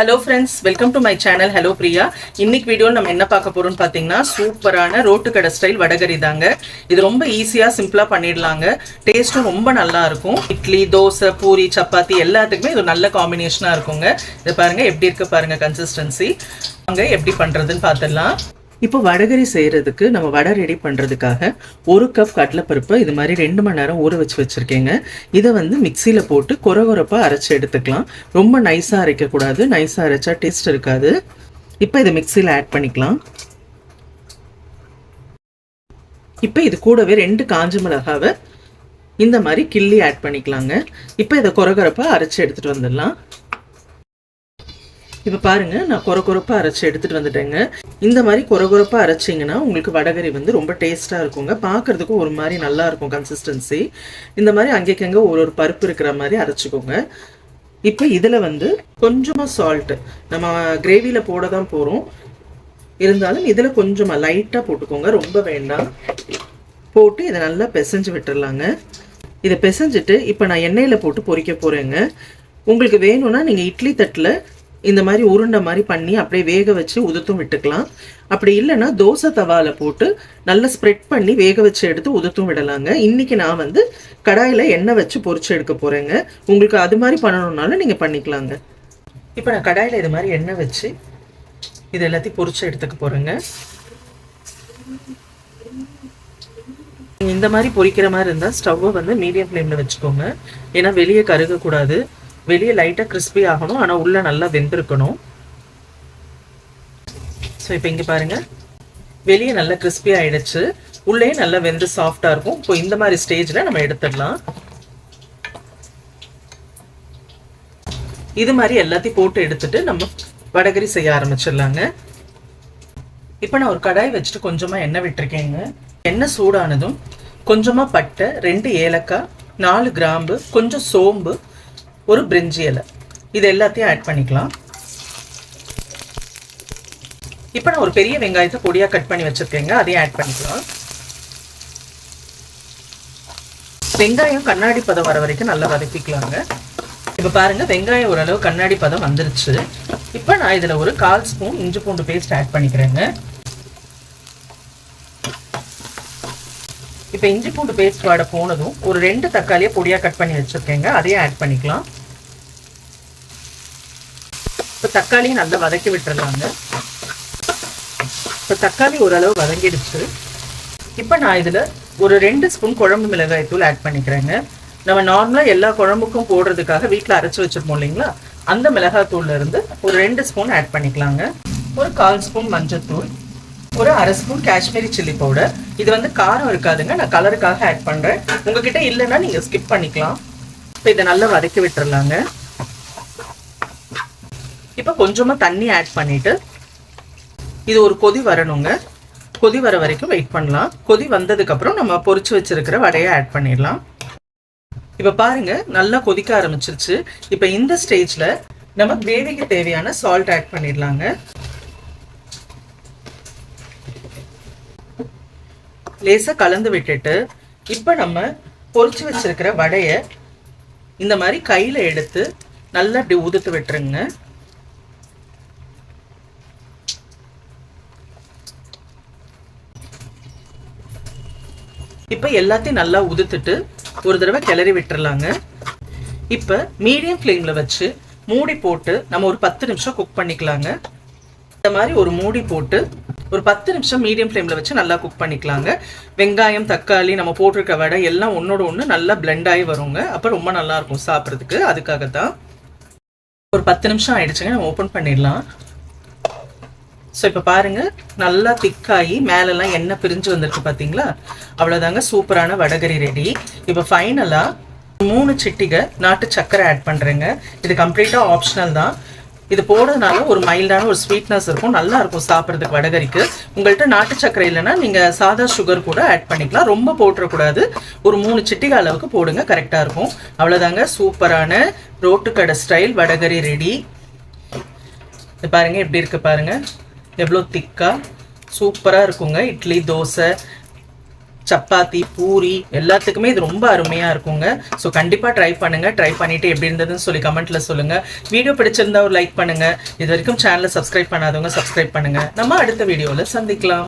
Hello friends welcome to my channel hello Priya இன்னைக்கு வீடியோவில் நம்ம என்ன பார்க்க போறோம்னு பார்த்தீங்கன்னா சூப்பரான ரோட்டு கடை ஸ்டைல் வடகரி தாங்க. இது ரொம்ப ஈஸியாக சிம்பிளாக பண்ணிடலாங்க. டேஸ்ட்டும் ரொம்ப நல்லா இருக்கும். இட்லி தோசை பூரி சப்பாத்தி எல்லாத்துக்குமே இது நல்ல காம்பினேஷனாக இருக்குங்க. இது பாருங்க எப்படி இருக்கு பாருங்க கன்சிஸ்டன்சி அங்கே எப்படி பண்ணுறதுன்னு பார்த்துடலாம். இப்போ வடகரி செய்கிறதுக்கு நம்ம வடை ரெடி பண்ணுறதுக்காக ஒரு கப் கடலைப்பருப்பு இது மாதிரி ரெண்டு மணி நேரம் ஊற வச்சு வச்சுருக்கேங்க. இதை வந்து மிக்சியில் போட்டு கொர கொரப்பாக அரைச்சி எடுத்துக்கலாம். ரொம்ப நைஸாக அரைக்கக்கூடாது. நைஸாக அரைச்சா டேஸ்ட் இருக்காது. இப்போ இதை மிக்சியில் ஆட் பண்ணிக்கலாம். இப்போ இது கூடவே ரெண்டு காஞ்ச மிளகாவை இந்த மாதிரி கிள்ளி ஆட் பண்ணிக்கலாங்க. இப்போ இதை குறகுறப்பாக அரைச்சி எடுத்துகிட்டு வந்துடலாம். இப்போ பாருங்க நான் கொர கொரப்பாக அரைச்சி எடுத்துகிட்டு வந்துட்டேங்க. இந்த மாதிரி கொர கொரப்பாக அரைச்சிங்கன்னா உங்களுக்கு வடகரி வந்து ரொம்ப டேஸ்ட்டாக இருக்குங்க. பார்க்குறதுக்கும் ஒரு மாதிரி நல்லா இருக்கும் கன்சிஸ்டன்சி இந்த மாதிரி அங்கேக்கங்க ஒரு ஒரு பருப்பு இருக்கிற மாதிரி அரைச்சிக்கோங்க. இப்போ இதில் வந்து கொஞ்சமாக சால்ட்டு நம்ம கிரேவியில் போட தான் போகிறோம் இருந்தாலும் இதில் கொஞ்சமாக லைட்டாக போட்டுக்கோங்க. ரொம்ப வேண்டாம். போட்டு இதை நல்லா பிசைஞ்சு விட்டுடலாங்க இதை பிசைஞ்சிட்டு இப்போ நான் எண்ணெயில் போட்டு பொறிக்க போகிறேங்க உங்களுக்கு வேணும்னா நீங்கள் இட்லி தட்டில் இந்த மாதிரி உருண்டை மாதிரி பண்ணி அப்படியே வேக வச்சு உதுத்தும் விட்டுக்கலாம். அப்படி இல்லைன்னா தோசை தவாவில் போட்டு நல்லா ஸ்ப்ரெட் பண்ணி வேக வச்சு எடுத்து உதுத்தும் விடலாங்க. இன்றைக்கி நான் வந்து கடாயில் எண்ணெய் வச்சு பொறிச்சு எடுக்க போகிறேங்க உங்களுக்கு அது மாதிரி பண்ணணுன்னாலும் நீங்கள் பண்ணிக்கலாங்க. இப்போ நான் கடாயில் இது மாதிரி எண்ணெய் வச்சு இது எல்லாத்தையும் பொறிச்சு எடுத்துக்க போகிறேங்க இந்த மாதிரி பொரிக்கிற மாதிரி இருந்தால் ஸ்டவ்வை வந்து மீடியம் ஃப்ளேமில் வச்சுக்கோங்க. ஏன்னா வெளியே கருகக்கூடாது. வெளியே லைட்டாக கிறிஸ்பி ஆகணும். ஆனால் உள்ளே நல்லா வெந்திருக்கணும். ஸோ இப்போ இங்கே பாருங்கள் வெளியே நல்லா கிறிஸ்பி ஆயிடுச்சு. உள்ளே நல்லா வெந்து சாஃப்டாக இருக்கும். இப்போ இந்த மாதிரி ஸ்டேஜில் நம்ம எடுத்துடலாம். இது மாதிரி எல்லாத்தையும் போட்டு எடுத்துட்டு நம்ம வடகரி செய்ய ஆரம்பிச்சிடலாங்க. இப்போ நான் ஒரு கடாய் வச்சுட்டு கொஞ்சமாக எண்ணெய் விட்டுருக்கேங்க. எண்ணெய் சூடானதும் கொஞ்சமாக பட்டை ரெண்டு ஏலக்காய் நாலு கிராம்பு கொஞ்சம் சோம்பு ஒரு பிரிஞ்சி இலை. இது எல்லாத்தையும் ஆட் பண்ணிக்கலாம். இப்போ நான் ஒரு பெரிய வெங்காயத்தை பொடியாக கட் பண்ணி வச்சுருக்கேங்க. அதையும் ஆட் பண்ணிக்கலாம். வெங்காயம் கண்ணாடி பதம் வர வரைக்கும் நல்லா வதக்கிக்கலாங்க. இப்போ பாருங்க வெங்காயம் ஓரளவு கண்ணாடி பதம் வந்துருச்சு. இப்போ நான் இதில் ஒரு கால் ஸ்பூன் இஞ்சி பூண்டு பேஸ்ட் ஆட் பண்ணிக்கிறேங்க. இப்போ இஞ்சி பூண்டு பேஸ்ட் வாட போனதும் ஒரு ரெண்டு தக்காளியை பொடியாக கட் பண்ணி வச்சுருக்கேங்க. அதையும் ஆட் பண்ணிக்கலாம். இப்போ தக்காளியும் நல்லா வதக்கி விட்டுருலாங்க இப்போ தக்காளி ஓரளவு வதங்கிடுச்சு. இப்போ நான் இதில் ஒரு ரெண்டு ஸ்பூன் குழம்பு மிளகாய் தூள் ஆட் பண்ணிக்கிறேங்க. நம்ம நார்மலாக எல்லா குழம்புக்கும் போடுறதுக்காக வீட்டில் அரைச்சி வச்சிருப்போம் இல்லைங்களா? அந்த மிளகாய் தூள்ல இருந்து ஒரு ரெண்டு ஸ்பூன் ஆட் பண்ணிக்கலாங்க. ஒரு கால் ஸ்பூன் மஞ்சள் தூள் ஒரு அரை ஸ்பூன் காஷ்மீரி சில்லி பவுடர். இது வந்து காரம் இருக்காதுங்க நான் கலருக்காக ஆட் பண்ணுறேன் உங்ககிட்ட இல்லைன்னா நீங்கள் ஸ்கிப் பண்ணிக்கலாம். இப்போ இதை நல்லா வதக்கி விட்டுறலாங்க. இப்போ கொஞ்சமாக தண்ணி ஆட் பண்ணிட்டு இது ஒரு கொதி வரணுங்க. கொதி வர வரைக்கும் வெயிட் பண்ணலாம். கொதி வந்ததுக்கப்புறம் நம்ம பொரிச்சு வச்சிருக்கிற வடையை ஆட் பண்ணிடலாம். இப்போ பாருங்க நல்லா கொதிக்க ஆரம்பிச்சிருச்சு. இப்போ இந்த ஸ்டேஜில் நம்ம கிரேவிக்கு தேவையான சால்ட் ஆட் பண்ணிடலாங்க. லேசாக கலந்து விட்டுட்டு இப்போ நம்ம பொரிச்சு வச்சிருக்கிற வடையை இந்த மாதிரி கையில் எடுத்து நல்லா இப்படி உதுத்து விட்டுருங்க. இப்போ எல்லாத்தையும் நல்லா உதுத்துட்டு ஒரு தடவை கிளறி விட்டுறலாங்க. இப்போ மீடியம் ஃப்ளேமில் வச்சு மூடி போட்டு நம்ம ஒரு பத்து நிமிஷம் குக் பண்ணிக்கலாங்க. இந்த மாதிரி ஒரு மூடி போட்டு ஒரு பத்து நிமிஷம் மீடியம் ஃப்ளேமில் வச்சு நல்லா குக் பண்ணிக்கலாங்க. வெங்காயம் தக்காளி நம்ம போட்டிருக்க வடை எல்லாம் ஒன்றோட ஒன்று நல்லா பிளெண்ட் ஆகி வருங்க. அப்போ ரொம்ப நல்லாயிருக்கும் சாப்பிட்றதுக்கு. அதுக்காக தான் ஒரு பத்து நிமிஷம் ஆயிடுச்சுங்க. நம்ம ஓப்பன் பண்ணிடலாம். ஸோ இப்போ பாருங்கள் நல்லா திக்காகி மேலெல்லாம் எண்ணெய் பிரிஞ்சு வந்திருக்கு பார்த்தீங்களா அவ்வளோதாங்க சூப்பரான வடகரி ரெடி இப்போ ஃபைனலாக மூணு சிட்டிகை நாட்டு சக்கரை ஆட் பண்ணுறேங்க இது கம்ப்ளீட்டாக ஆப்ஷனல் தான். இது போடுறதுனால ஒரு மைல்டான ஒரு ஸ்வீட்னஸ் இருக்கும். நல்லா இருக்கும் சாப்பிட்றதுக்கு வடகரிக்கு. உங்கள்கிட்ட நாட்டு சக்கரை இல்லைன்னா நீங்கள் சாதா சுகர் கூட ஆட் பண்ணிக்கலாம். ரொம்ப போட்டுறக்கூடாது. ஒரு மூணு சிட்டிகை அளவுக்கு போடுங்க கரெக்டாக இருக்கும். அவ்வளோதாங்க சூப்பரான ரோட்டுக்கடை ஸ்டைல் வடகரி ரெடி இது எப்படி இருக்குது பாருங்கள் எவ்வளோ திக்காக சூப்பராக இருக்குங்க. இட்லி தோசை சப்பாத்தி பூரி எல்லாத்துக்குமே இது ரொம்ப அருமையாக இருக்குங்க. ஸோ கண்டிப்பாக ட்ரை பண்ணுங்கள் ட்ரை பண்ணிவிட்டு எப்படி இருந்ததுன்னு சொல்லி கமெண்ட்டில் சொல்லுங்கள் வீடியோ பிடிச்சிருந்தா ஒரு லைக் பண்ணுங்கள் இது வரைக்கும் சேனலை சப்ஸ்கிரைப் பண்ணாதவங்க சப்ஸ்கிரைப் பண்ணுங்க. நம்ம அடுத்த வீடியோவில் சந்திக்கலாம்.